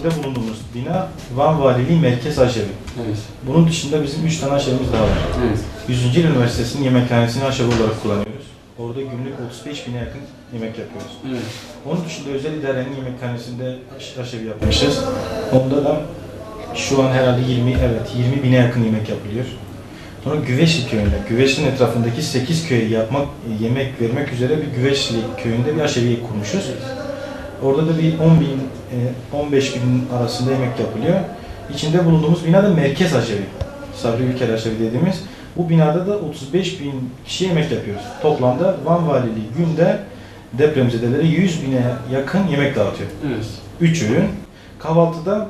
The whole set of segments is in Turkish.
içinde bulunduğumuz bina Van Valiliği Merkez Aşevi. Evet. Bunun dışında bizim 3 tane aşevimiz daha var. Evet. 100. Yıl Üniversitesi'nin yemekhanesini aşevi olarak kullanıyoruz. Orada günlük 35 bine yakın yemek yapıyoruz. Evet. Onun dışında özel idarenin yemekhanesinde aş- aşevi yapmışız. Onda da şu an herhalde 20, evet 20 bine yakın yemek yapılıyor. Sonra Güveçli köyünde, Güveçli'nin etrafındaki 8 köye yapmak, yemek vermek üzere bir Güveçli köyünde bir aşevi kurmuşuz. Orada da bir 10 bin, e, 15 bin arasında yemek yapılıyor. İçinde bulunduğumuz bina da merkez aşevi. Sabri Ülker aşevi dediğimiz. Bu binada da 35 bin kişi yemek yapıyoruz. Toplamda Van Valiliği günde depremzedelere 100 bine yakın yemek dağıtıyor. Evet. 3 öğün. Kahvaltıda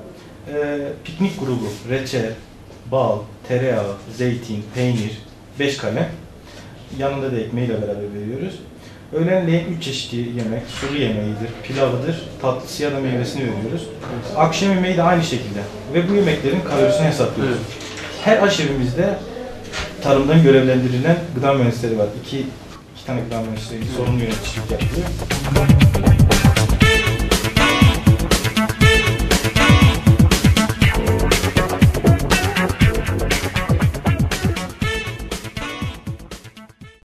e, piknik grubu, reçel, bal, tereyağı, zeytin, peynir, 5 kalem. Yanında da ekmeğiyle beraber veriyoruz. Öğlenleyin 3 çeşitli yemek, sulu yemeğidir, pilavıdır, tatlısı ya da meyvesini veriyoruz. Akşam yemeği de aynı şekilde. Ve bu yemeklerin kalorisini hesaplıyoruz. Her aşevimizde tarımdan görevlendirilen gıda mühendisleri var. İki, iki tane gıda mühendisleri sorumlu yöneticilik yapıyor.